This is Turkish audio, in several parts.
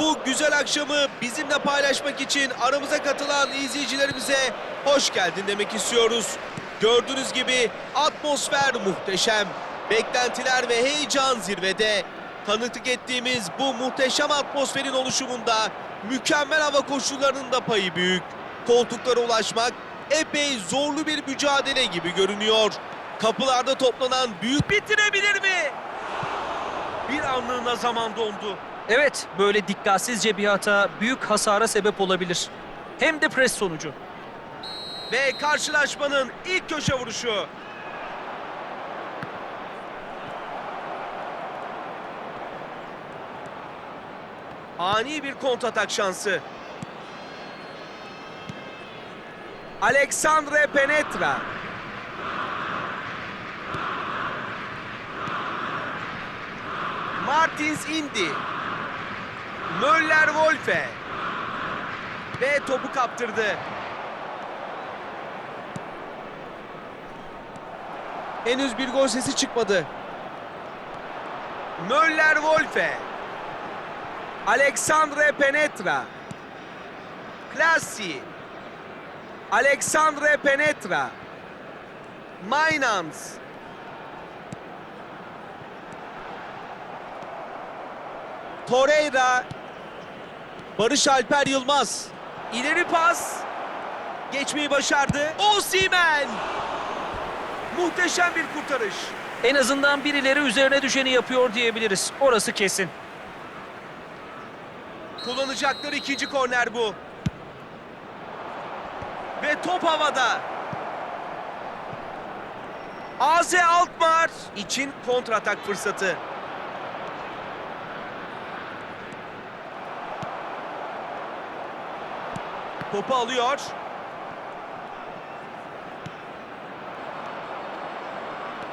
Bu güzel akşamı bizimle paylaşmak için aramıza katılan izleyicilerimize hoş geldin demek istiyoruz. Gördüğünüz gibi atmosfer muhteşem. Beklentiler ve heyecan zirvede. Tanıklık ettiğimiz bu muhteşem atmosferin oluşumunda mükemmel hava koşullarının da payı büyük. Koltuklara ulaşmak epey zorlu bir mücadele gibi görünüyor. Kapılarda toplanan büyük bitirebilir mi? Bir anlığına zaman dondu. Evet, böyle dikkatsizce bir hata büyük hasara sebep olabilir. Hem de pres sonucu. Ve karşılaşmanın ilk köşe vuruşu. Ani bir kontratak şansı. Alexandre Penetra. Martins indi. Möller Wolfe. Ve topu kaptırdı. Henüz bir gol sesi çıkmadı. Möller Wolfe. Alexandre Penetra. Klassi. Alexandre Penetra. Mainans. Torreira. Barış Alper Yılmaz. İleri pas. Geçmeyi başardı. Osimhen. Muhteşem bir kurtarış. En azından birileri üzerine düşeni yapıyor diyebiliriz. Orası kesin. Kullanacakları ikinci korner bu. Ve top havada. AZ Alkmaar için kontratak fırsatı. Topu alıyor.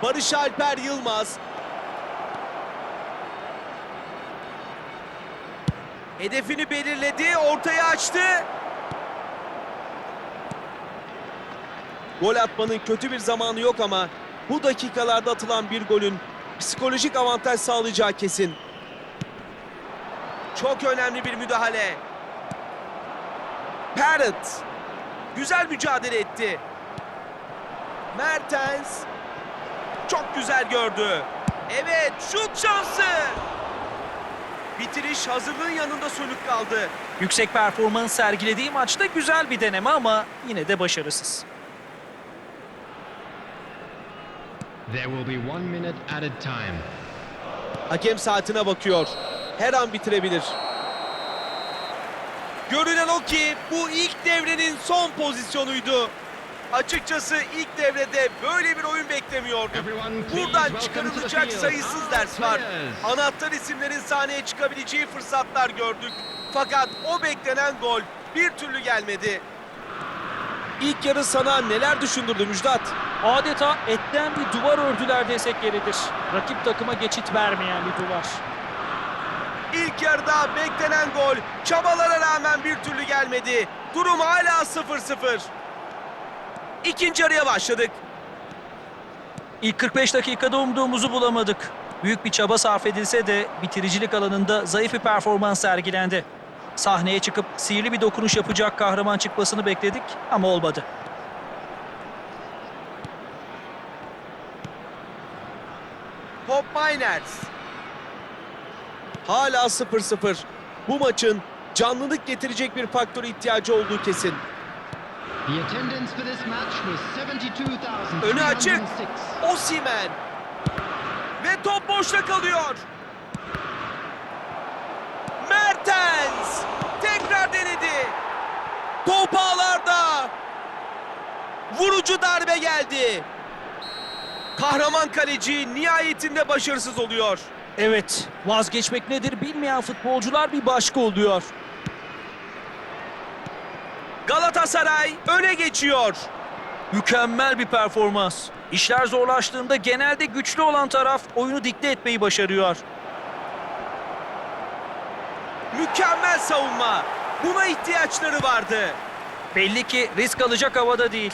Barış Alper Yılmaz Hedefini belirledi, ortaya açtı. Gol atmanın kötü bir zamanı yok ama bu dakikalarda atılan bir golün psikolojik avantaj sağlayacağı kesin. Çok önemli bir müdahale. Parrott güzel mücadele etti. Mertens çok güzel gördü. Evet, şut şansı. Bitiriş hazırlığın yanında sönük kaldı. Yüksek performans sergilediği maçta güzel bir deneme ama yine de başarısız. There will be one minute added time. Hakem saatine bakıyor. Her an bitirebilir. Görünen o ki bu ilk devrenin son pozisyonuydu. Açıkçası ilk devrede böyle bir oyun beklemiyordum. Buradan çıkarılacak sayısız ders var. Anahtar isimlerin sahneye çıkabileceği fırsatlar gördük. Fakat o beklenen gol bir türlü gelmedi. İlk yarı sana neler düşündürdü Müjdat? Adeta etten bir duvar ördüler desek yeridir. Rakip takıma geçit vermeyen bir duvar. İlk yarıda beklenen gol çabalara rağmen bir türlü gelmedi. Durum hala 0-0. İkinci yarıya başladık. İlk 45 dakikada umduğumuzu bulamadık. Büyük bir çaba sarf edilse de bitiricilik alanında zayıf bir performans sergilendi. Sahneye çıkıp sihirli bir dokunuş yapacak kahraman çıkmasını bekledik ama olmadı. Pop Miners. Hala 0-0. Bu maçın canlılık getirecek bir faktör ihtiyacı olduğu kesin. The attendance for this match was 72,306. Önü açık. Osimhen. Ve top boşta kalıyor. Mertens. Tekrar denedi. Top ağlarda. Vurucu darbe geldi. Kahraman kaleci nihayetinde başarısız oluyor. Evet, vazgeçmek nedir bilmeyen futbolcular bir başka oluyor. Galatasaray öne geçiyor. Mükemmel bir performans. İşler zorlaştığında genelde güçlü olan taraf oyunu dikte etmeyi başarıyor. Mükemmel savunma. Buna ihtiyaçları vardı. Belli ki risk alacak havada değil.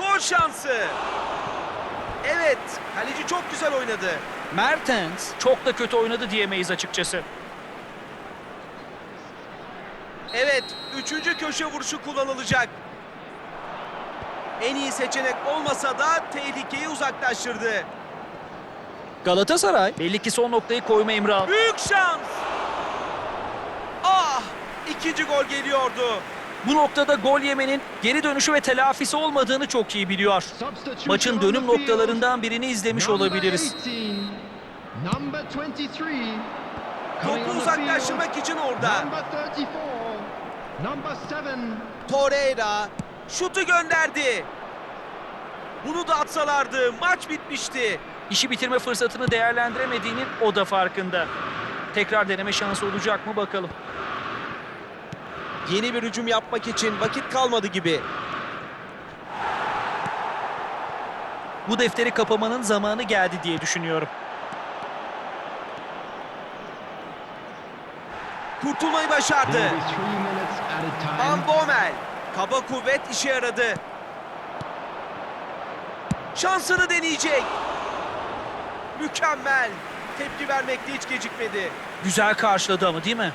Gol şansı. Evet, kaleci çok güzel oynadı. Mertens çok da kötü oynadı diyemeyiz açıkçası. Evet, üçüncü köşe vuruşu kullanılacak. En iyi seçenek olmasa da tehlikeyi uzaklaştırdı. Galatasaray belli ki son noktayı koyma aldı. Büyük şans! Ah! İkinci gol geliyordu. Bu noktada gol yemenin geri dönüşü ve telafisi olmadığını çok iyi biliyor. Maçın dönüm noktalarından birini izlemiş olabiliriz. 18, number 23, coming Topu uzaklaştırmak için orada. Number 34, number 7. Torreira şutu gönderdi. Bunu da atsalardı maç bitmişti. İşi bitirme fırsatını değerlendiremediğinin o da farkında. Tekrar deneme şansı olacak mı bakalım. Yeni bir hücum yapmak için vakit kalmadı gibi. Bu defteri kapamanın zamanı geldi diye düşünüyorum. Kurtulmayı başardı. Van Bommel. Kaba kuvvet işe yaradı. Şansını deneyecek. Mükemmel. Tepki vermekte hiç gecikmedi. Güzel karşıladı ama değil mi?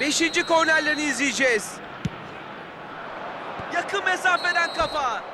Beşinci kornerlerini izleyeceğiz. Yakın mesafeden kafa.